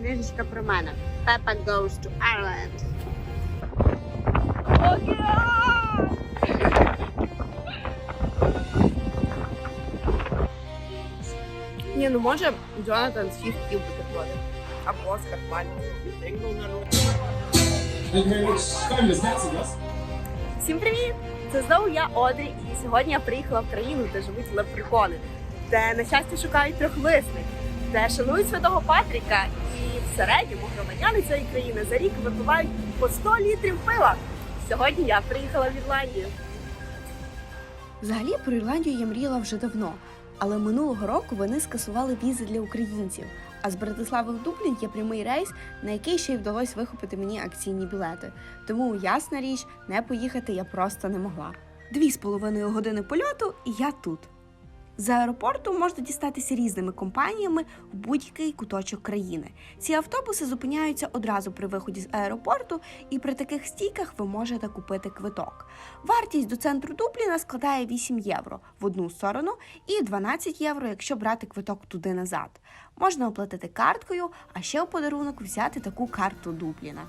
книжечка про мене. Peppa goes to Ireland. Ні, ну може Джонатан Свіфт хотів бути проти. Або Оскар Вальд. Всім привіт! Це знову я Одрі, і сьогодні я приїхала в країну, де живуть лепрекони, де на щастя шукають трьохлисних, де шанують святого Патріка, і середньому громадяни цієї країни за рік випивають по 100 літрів пива. Сьогодні я приїхала в Ірландію. Взагалі про Ірландію я мріяла вже давно, але минулого року вони скасували візи для українців. А з Братислави в Дублін є прямий рейс, на який ще й вдалося вихопити мені акційні білети. Тому ясна річ, не поїхати я просто не могла. Дві з половиною години польоту, і я тут. З аеропорту можна дістатися різними компаніями в будь-який куточок країни. Ці автобуси зупиняються одразу при виході з аеропорту, і при таких стійках ви можете купити квиток. Вартість до центру Дубліна складає 8 євро в одну сторону і 12 євро, якщо брати квиток туди назад. Можна оплатити карткою, а ще у подарунок взяти таку карту Дубліна.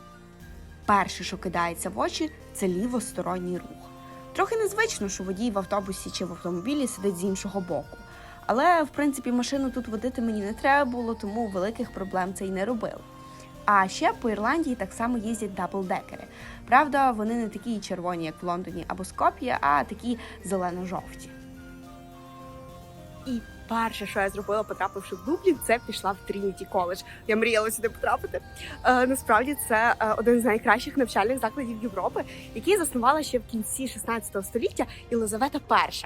Перше, що кидається в очі, це лівосторонній рух. Трохи незвично, що водій в автобусі чи в автомобілі сидить з іншого боку. Але, в принципі, машину тут водити мені не треба було, тому великих проблем це й не робили. А ще по Ірландії так само їздять даблдекери. Правда, вони не такі червоні, як в Лондоні або Скоп'ї, а такі зелено-жовті. І перше, що я зробила, потрапивши в Дублін, це пішла в Трініті коледж. Я мріяла сюди потрапити. Е, насправді це е, один з найкращих навчальних закладів Європи, який заснувала ще в кінці 16 століття Єлизавета І.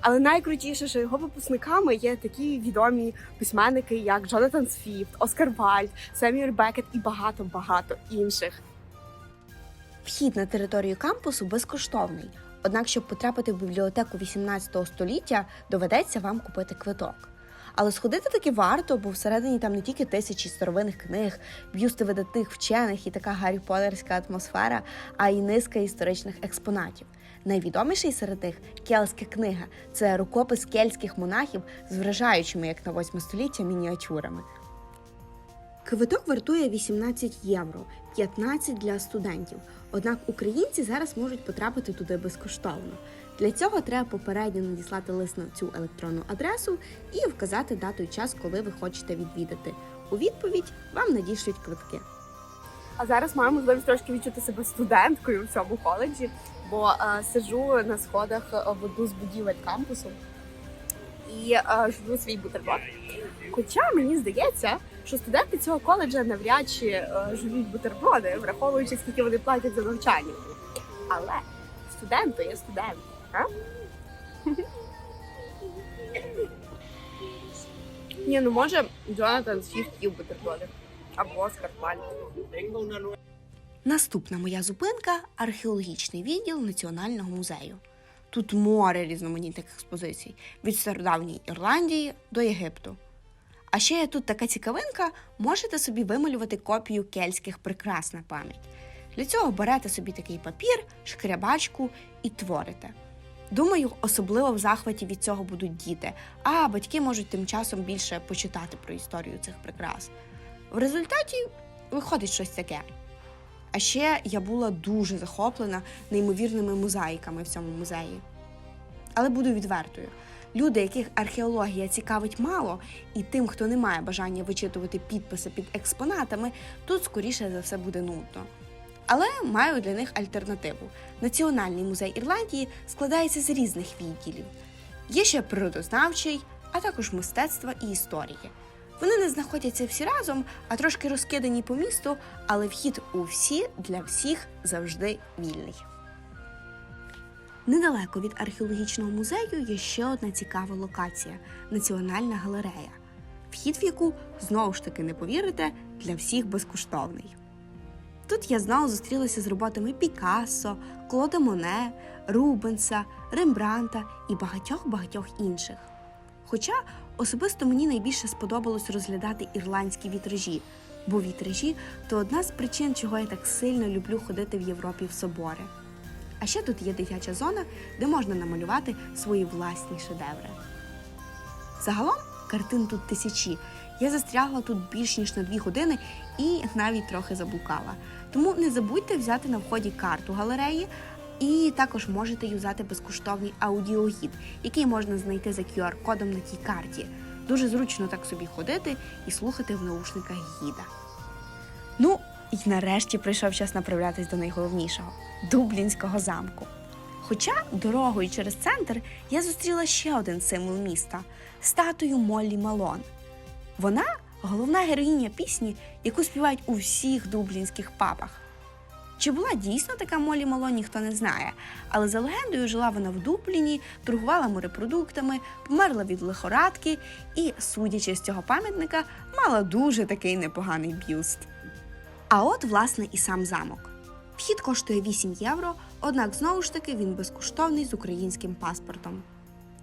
Але найкрутіше, що його випускниками є такі відомі письменники, як Джонатан Свіфт, Оскар Вальд, Семюель Бекет і багато багато інших. Вхід на територію кампусу безкоштовний. Однак, щоб потрапити в бібліотеку 18 століття, доведеться вам купити квиток. Але сходити таки варто, бо всередині там не тільки тисячі старовинних книг, б'юсти видатних вчених і така гаррі Поттерська атмосфера, а й низка історичних експонатів. Найвідоміший серед них кельтська книга це рукопис кельтських монахів з вражаючими, як на 8 століття, мініатюрами. Квиток вартує 18 євро, 15 для студентів. Однак українці зараз можуть потрапити туди безкоштовно. Для цього треба попередньо надіслати лист на цю електронну адресу і вказати дату і час, коли ви хочете відвідати. У відповідь вам надішлють квитки. А зараз маю можливість трошки відчути себе студенткою в цьому коледжі, бо е, сиджу на сходах е, в одну з будівель кампусу і е, жду свій бутерброд. Хоча мені здається, що студенти цього коледжа навряд чи е, жують бутерброди, враховуючи скільки вони платять за навчання. Але студент то є студент. А? Ні, ну може Джонатан Свіфт їв бутерброди. Або Оскар Вальд. Наступна моя зупинка археологічний відділ Національного музею. Тут море різноманітних експозицій від стародавньої Ірландії до Єгипту. А ще є тут така цікавинка, можете собі вималювати копію кельтських прикрас на пам'ять. Для цього берете собі такий папір, шкрябачку і творите. Думаю, особливо в захваті від цього будуть діти, а батьки можуть тим часом більше почитати про історію цих прикрас. В результаті виходить щось таке. А ще я була дуже захоплена неймовірними мозаїками в цьому музеї. Але буду відвертою. Люди, яких археологія цікавить мало, і тим, хто не має бажання вичитувати підписи під експонатами, тут скоріше за все буде нудно. Але маю для них альтернативу. Національний музей Ірландії складається з різних відділів. Є ще природознавчий, а також мистецтва і історії. Вони не знаходяться всі разом, а трошки розкидані по місту, але вхід у всі для всіх завжди вільний. Недалеко від археологічного музею є ще одна цікава локація Національна галерея, вхід в яку знову ж таки не повірите, для всіх безкоштовний. Тут я знову зустрілася з роботами Пікассо, Клода Моне, Рубенса, Рембранта і багатьох-багатьох інших. Хоча особисто мені найбільше сподобалось розглядати ірландські вітражі, бо вітражі то одна з причин, чого я так сильно люблю ходити в Європі в собори. А ще тут є дитяча зона, де можна намалювати свої власні шедеври. Загалом картин тут тисячі, Я застрягла тут більш ніж на дві години і навіть трохи заблукала. Тому не забудьте взяти на вході карту галереї. І також можете юзати безкоштовний аудіогід, який можна знайти за QR-кодом на тій карті. Дуже зручно так собі ходити і слухати в наушниках гіда. Ну, і нарешті прийшов час направлятись до найголовнішого Дублінського замку. Хоча дорогою через центр я зустріла ще один символ міста статую Моллі Малон. Вона головна героїня пісні, яку співають у всіх дублінських пабах. Чи була дійсно така Молі Малон, ніхто не знає, але за легендою жила вона в Дубліні, торгувала морепродуктами, померла від лихорадки і, судячи з цього пам'ятника, мала дуже такий непоганий бюст. А от, власне, і сам замок. Вхід коштує 8 євро, однак знову ж таки він безкоштовний з українським паспортом.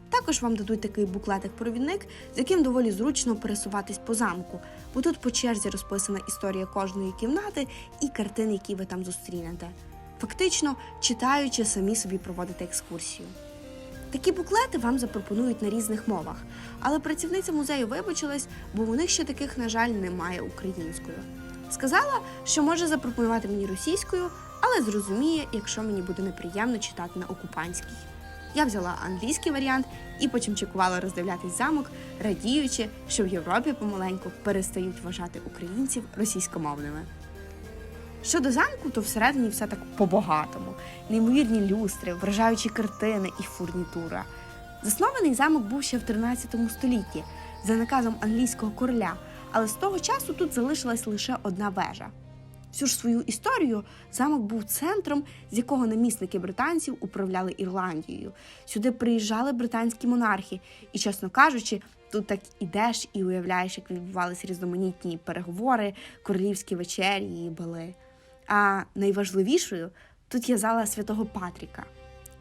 Також вам дадуть такий буклетик-провідник, з яким доволі зручно пересуватись по замку, бо тут по черзі розписана історія кожної кімнати і картин, які ви там зустрінете. Фактично, читаючи, самі собі проводите екскурсію. Такі буклети вам запропонують на різних мовах, але працівниця музею вибачилась, бо у них ще таких, на жаль, немає українською. Сказала, що може запропонувати мені російською, але зрозуміє, якщо мені буде неприємно читати на окупанській. Я взяла англійський варіант і почимчикувала роздивлятись замок, радіючи, що в Європі помаленьку перестають вважати українців російськомовними. Щодо замку, то всередині все так по-багатому: неймовірні люстри, вражаючі картини і фурнітура. Заснований замок був ще в 13 столітті за наказом англійського короля, але з того часу тут залишилась лише одна вежа. Всю ж свою історію замок був центром, з якого намісники британців управляли Ірландією. Сюди приїжджали британські монархи, і, чесно кажучи, тут так ідеш і уявляєш, як відбувалися різноманітні переговори, королівські вечері і бали. А найважливішою тут є зала святого Патріка.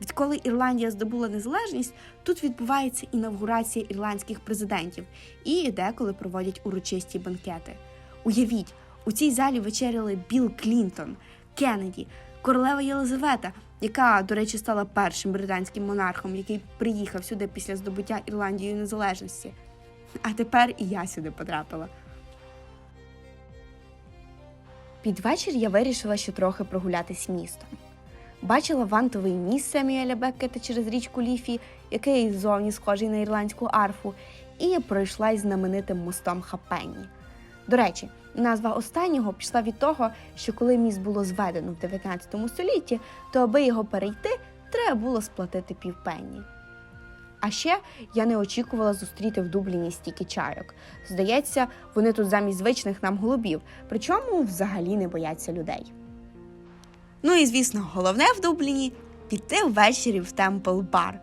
Відколи Ірландія здобула незалежність, тут відбувається інавгурація ірландських президентів і деколи проводять урочисті банкети. Уявіть, у цій залі вечеряли Білл Клінтон, Кеннеді, королева Єлизавета, яка, до речі, стала першим британським монархом, який приїхав сюди після здобуття Ірландією незалежності. А тепер і я сюди потрапила. Під вечір я вирішила ще трохи прогулятись містом. Бачила вантовий міст Семюеля Беккета через річку Ліфі, який ззовні схожий на ірландську арфу, і пройшлась знаменитим мостом Хапенні. До речі, назва останнього пішла від того, що коли міст було зведено в 19 столітті, то аби його перейти, треба було сплатити півпенні. А ще я не очікувала зустріти в Дубліні стільки чайок. Здається, вони тут замість звичних нам голубів, причому взагалі не бояться людей. Ну і звісно, головне в Дубліні піти ввечері в Темпл Бар.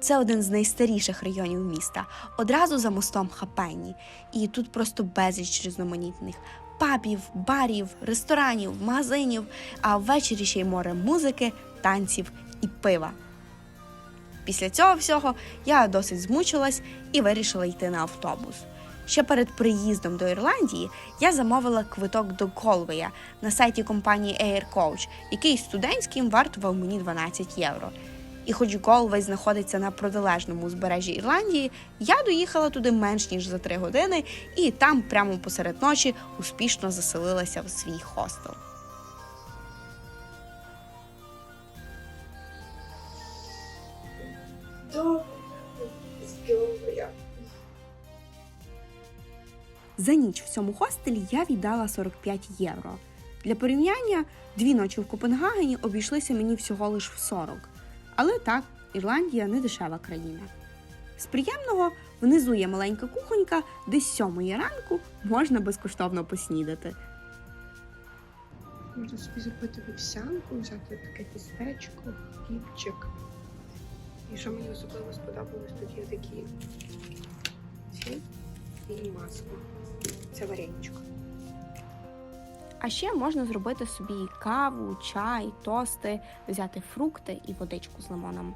Це один з найстаріших районів міста, одразу за мостом Хапенні. І тут просто безліч різноманітних пабів, барів, ресторанів, магазинів, а ввечері ще й море музики, танців і пива. Після цього всього я досить змучилась і вирішила йти на автобус. Ще перед приїздом до Ірландії я замовила квиток до Колвея на сайті компанії Air Coach, який студентським вартував мені 12 євро. І хоч Голвей знаходиться на протилежному узбережжі Ірландії, я доїхала туди менш ніж за три години, і там, прямо посеред ночі, успішно заселилася в свій хостел. Добре, За ніч в цьому хостелі я віддала 45 євро. Для порівняння, дві ночі в Копенгагені обійшлися мені всього лиш в 40. Але так, Ірландія не дешева країна. З приємного внизу є маленька кухонька, де з сьомої ранку можна безкоштовно поснідати. Можна собі зробити вівсянку, взяти таке тістечко, хлібчик. І що мені особливо сподобалось, тут є такі ці і масло. Це вареничко. А ще можна зробити собі каву, чай, тости, взяти фрукти і водичку з лимоном.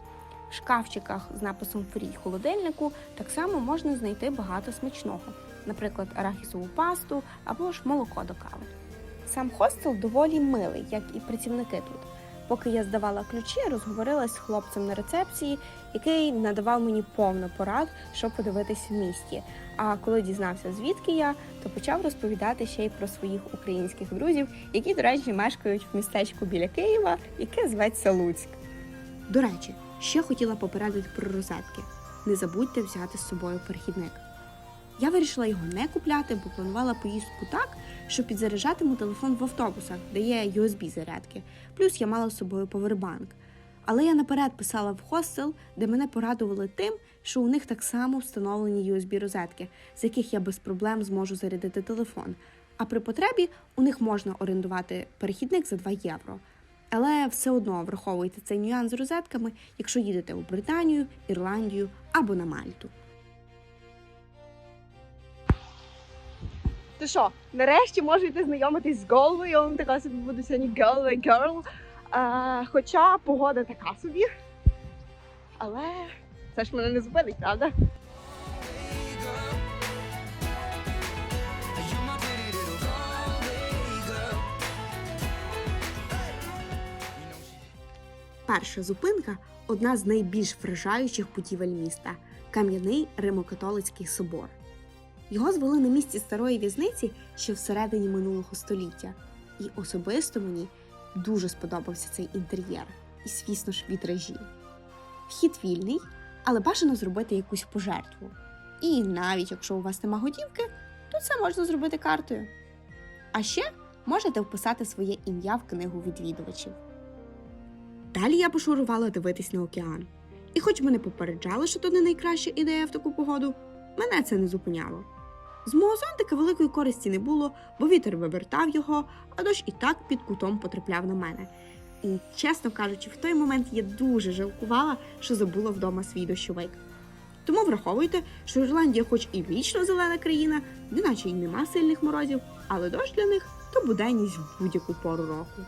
В шкафчиках з написом фрі холодильнику так само можна знайти багато смачного, наприклад, арахісову пасту або ж молоко до кави. Сам хостел доволі милий, як і працівники тут. Поки я здавала ключі, розговорилась з хлопцем на рецепції, який надавав мені повно порад, що подивитись в місті. А коли дізнався, звідки я, то почав розповідати ще й про своїх українських друзів, які, до речі, мешкають в містечку біля Києва, яке зветься Луцьк. До речі, ще хотіла попередити про розетки. Не забудьте взяти з собою перехідник. Я вирішила його не купляти, бо планувала поїздку так, що підзаряджатиму телефон в автобусах, де є USB-зарядки. Плюс я мала з собою повербанк. Але я наперед писала в хостел, де мене порадували тим, що у них так само встановлені USB-розетки, з яких я без проблем зможу зарядити телефон. А при потребі у них можна орендувати перехідник за 2 євро. Але все одно враховуйте цей нюанс з розетками, якщо їдете у Британію, Ірландію або на Мальту. То що, нарешті можу йти знайомитись з Голвою, така собі буду сьогодні Galway Girl. А, хоча погода така собі. Але це ж мене не зупинить, правда? Перша зупинка одна з найбільш вражаючих будівель міста кам'яний Римокатолицький собор. Його звели на місці старої в'язниці ще всередині минулого століття. І особисто мені дуже сподобався цей інтер'єр і, звісно ж, вітражі. Вхід вільний, але бажано зробити якусь пожертву. І навіть якщо у вас нема готівки, то це можна зробити картою. А ще можете вписати своє ім'я в книгу відвідувачів. Далі я пошурувала дивитись на океан. І хоч мене попереджали, що то не найкраща ідея в таку погоду, мене це не зупиняло. З мого зонтика великої користі не було, бо вітер вивертав його, а дощ і так під кутом потрапляв на мене. І, чесно кажучи, в той момент я дуже жалкувала, що забула вдома свій дощовик. Тому враховуйте, що Ірландія, хоч і вічно зелена країна, неначе й нема сильних морозів, але дощ для них то буденність в будь-яку пору року.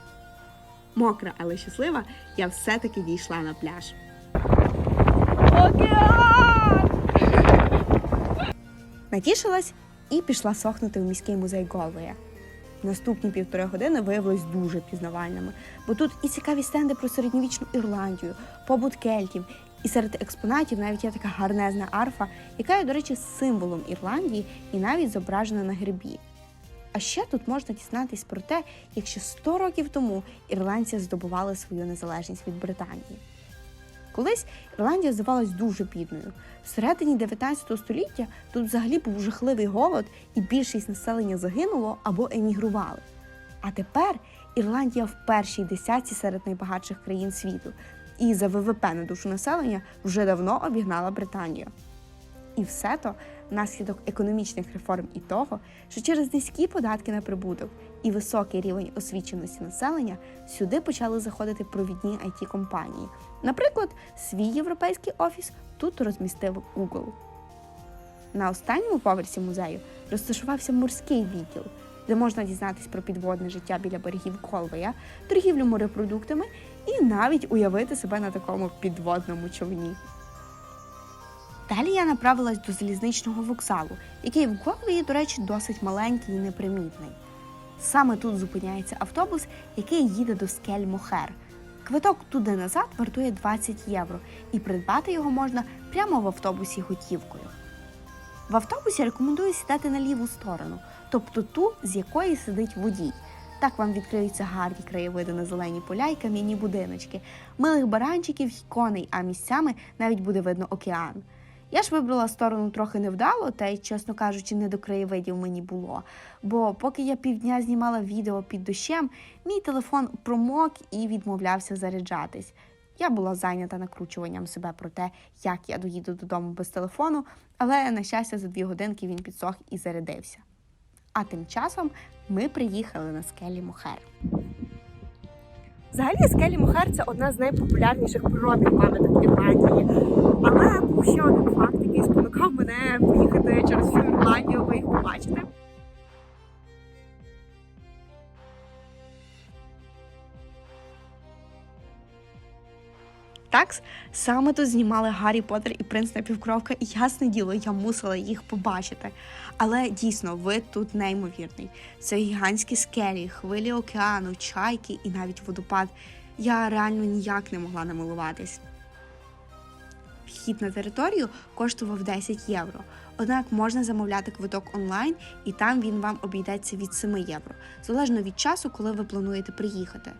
Мокра, але щаслива, я все-таки дійшла на пляж. Океан! Натішилась і пішла сохнути в міський музей Голвея. Наступні півтори години виявились дуже пізнавальними, бо тут і цікаві стенди про середньовічну Ірландію, побут кельтів, і серед експонатів навіть є така гарнезна арфа, яка є, до речі, символом Ірландії і навіть зображена на гербі. А ще тут можна дізнатись про те, як ще 100 років тому ірландці здобували свою незалежність від Британії. Колись Ірландія здавалась дуже бідною. Всередині 19 століття тут взагалі був жахливий голод, і більшість населення загинуло або емігрували. А тепер Ірландія в першій десятці серед найбагатших країн світу, і за ВВП на душу населення вже давно обігнала Британію. І все то внаслідок економічних реформ і того, що через низькі податки на прибуток і високий рівень освіченості населення сюди почали заходити провідні it компанії Наприклад, свій європейський офіс тут розмістив Google. На останньому поверсі музею розташувався морський відділ, де можна дізнатись про підводне життя біля берегів Колвея, торгівлю морепродуктами і навіть уявити себе на такому підводному човні. Далі я направилась до залізничного вокзалу, який в Голвії, до речі, досить маленький і непримітний. Саме тут зупиняється автобус, який їде до скель Мохер. Квиток туди назад вартує 20 євро, і придбати його можна прямо в автобусі готівкою. В автобусі рекомендую сідати на ліву сторону, тобто ту, з якої сидить водій. Так вам відкриються гарні краєвиди на зелені поля й кам'яні будиночки, милих баранчиків й коней, а місцями навіть буде видно океан. Я ж вибрала сторону трохи невдало, та й, чесно кажучи, не до краєвидів мені було. Бо поки я півдня знімала відео під дощем, мій телефон промок і відмовлявся заряджатись. Я була зайнята накручуванням себе про те, як я доїду додому без телефону, але, на щастя, за дві годинки він підсох і зарядився. А тим часом ми приїхали на скелі Мохер. Взагалі скелі Мохер це одна з найпопулярніших природних пам'яток Ірландії. Але був ще один факт, який спонукав мене поїхати через всю Ірландію, ви їх побачите. Так, саме тут знімали Гаррі Поттер і принц напівкровка, і ясне діло, я мусила їх побачити. Але дійсно, вид тут неймовірний. Це гігантські скелі, хвилі океану, чайки і навіть водопад. я реально ніяк не могла намилуватись. Вхід на територію коштував 10 євро. Однак можна замовляти квиток онлайн, і там він вам обійдеться від 7 євро, залежно від часу, коли ви плануєте приїхати.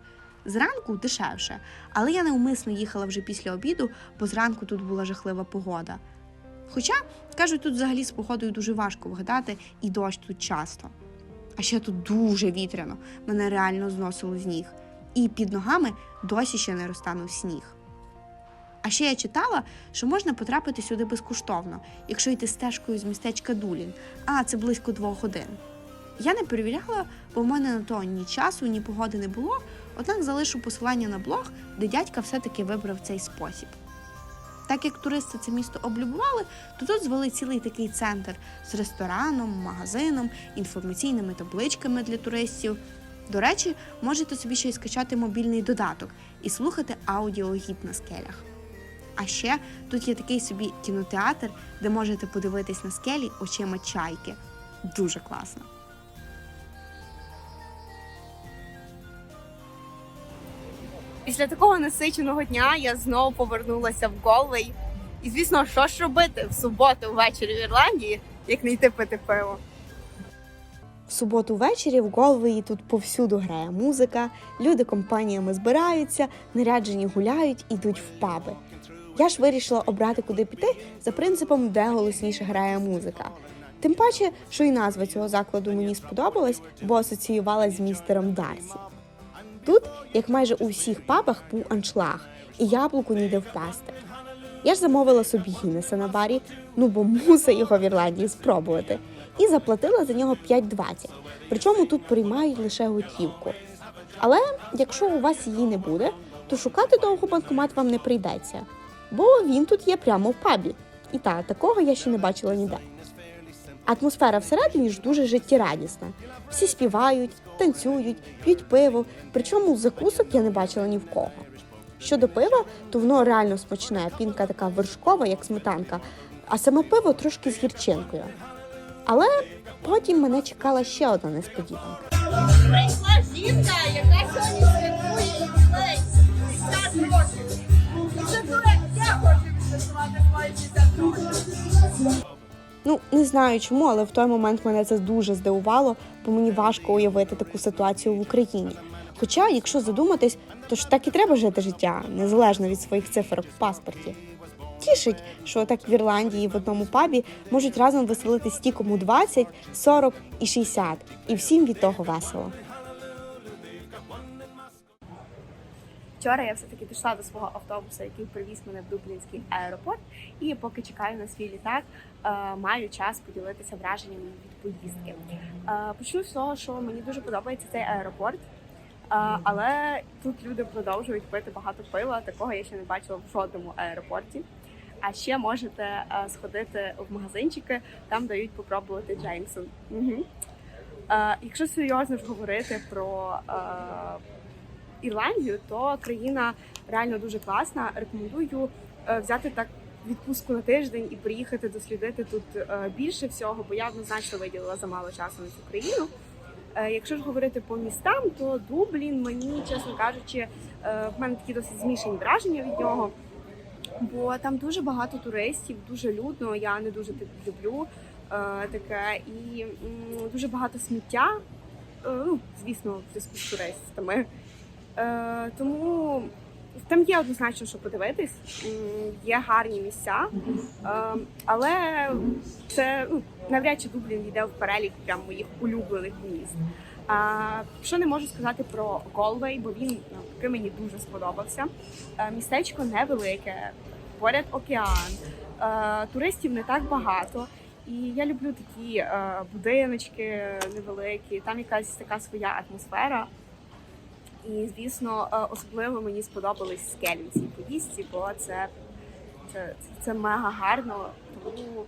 Зранку дешевше, але я неумисно їхала вже після обіду, бо зранку тут була жахлива погода. Хоча, кажуть, тут взагалі з погодою дуже важко вгадати, і дощ тут часто. А ще тут дуже вітряно, мене реально зносило з ніг. І під ногами досі ще не розтанув сніг. А ще я читала, що можна потрапити сюди безкоштовно, якщо йти стежкою з містечка Дулін, а це близько двох годин. Я не перевіряла, бо в мене на то ні часу, ні погоди не було, однак залишу посилання на блог, де дядька все-таки вибрав цей спосіб. Так як туристи це місто облюбували, то тут звели цілий такий центр з рестораном, магазином, інформаційними табличками для туристів. До речі, можете собі ще й скачати мобільний додаток і слухати аудіогід на скелях. А ще тут є такий собі кінотеатр, де можете подивитись на скелі очима чайки. Дуже класно. Після такого насиченого дня я знову повернулася в Голвей. І звісно, що ж робити в суботу ввечері в Ірландії, як не йти пити пиво. В суботу ввечері в Голвеї тут повсюду грає музика, люди компаніями збираються, наряджені гуляють, ідуть в паби. Я ж вирішила обрати, куди піти за принципом, де голосніше грає музика. Тим паче, що і назва цього закладу мені сподобалась, бо асоціювалась з містером Дарсі. Тут, як майже у всіх пабах, був аншлаг, і яблуку ніде впасти. Я ж замовила собі гіннеса на барі, ну бо муса його в Ірландії спробувати, і заплатила за нього 5,20. Причому тут приймають лише готівку. Але якщо у вас її не буде, то шукати довго банкомат вам не прийдеться, бо він тут є прямо в пабі. І та такого я ще не бачила ніде. Атмосфера всередині ж дуже життєрадісна. Всі співають, танцюють, п'ють пиво, причому закусок я не бачила ні в кого. Щодо пива, то воно реально смачне, пінка така вершкова, як сметанка, а саме пиво трошки з гірчинкою. Але потім мене чекала ще одна несподіванка. Прийшла жінка, яка сьогодні Ну не знаю чому, але в той момент мене це дуже здивувало, бо мені важко уявити таку ситуацію в Україні. Хоча, якщо задуматись, то ж так і треба жити життя, незалежно від своїх цифрок в паспорті. Тішить, що так в Ірландії в одному пабі можуть разом веселитись ті, кому 20, 40 і 60, і всім від того весело. Вчора я все-таки дійшла до свого автобуса, який привіз мене в Дублінський аеропорт. І поки чекаю на свій літак, маю час поділитися враженнями від поїздки. Е, Почну з того, що мені дуже подобається цей аеропорт. Е, Але тут люди продовжують пити багато пива. Такого я ще не бачила в жодному аеропорті. А ще можете е, сходити в магазинчики, там дають попробувати Джеймсон. Угу. Е, Якщо серйозно ж говорити про е, Ірландію, то країна реально дуже класна. Рекомендую е, взяти так відпустку на тиждень і приїхати дослідити тут е, більше всього, бо я однозначно виділила замало часу на цю країну. Е, Якщо ж говорити по містам, то Дублін мені, чесно кажучи, е, в мене такі досить змішані враження від нього. Бо там дуже багато туристів, дуже людно. Я не дуже так люблю таке, і дуже багато сміття. Ну, звісно, в зв'язку з туристами. Тому там є однозначно, що подивитись, є гарні місця, е, але це ну, навряд чи Дублін йде в перелік прям моїх улюблених міст. А, що не можу сказати про Голвей, бо він навпаки мені дуже сподобався. Е, містечко невелике, поряд океан, е, туристів не так багато. І я люблю такі е, будиночки невеликі, там якась така своя атмосфера. І звісно, е, особливо мені сподобались скелі в цій поїздці, бо це, це, це мега гарно. Тому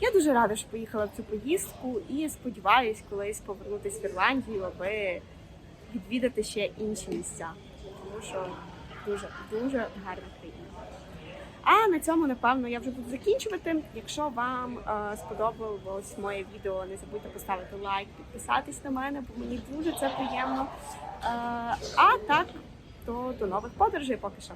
я дуже рада, що поїхала в цю поїздку і сподіваюсь колись повернутися в Ірландію, аби відвідати ще інші місця. Тому що дуже дуже гарна країна. А на цьому, напевно, я вже буду закінчувати. Якщо вам е, сподобалось моє відео, не забудьте поставити лайк, підписатись на мене, бо мені дуже це приємно. Е, а так, то до нових подорожей поки що.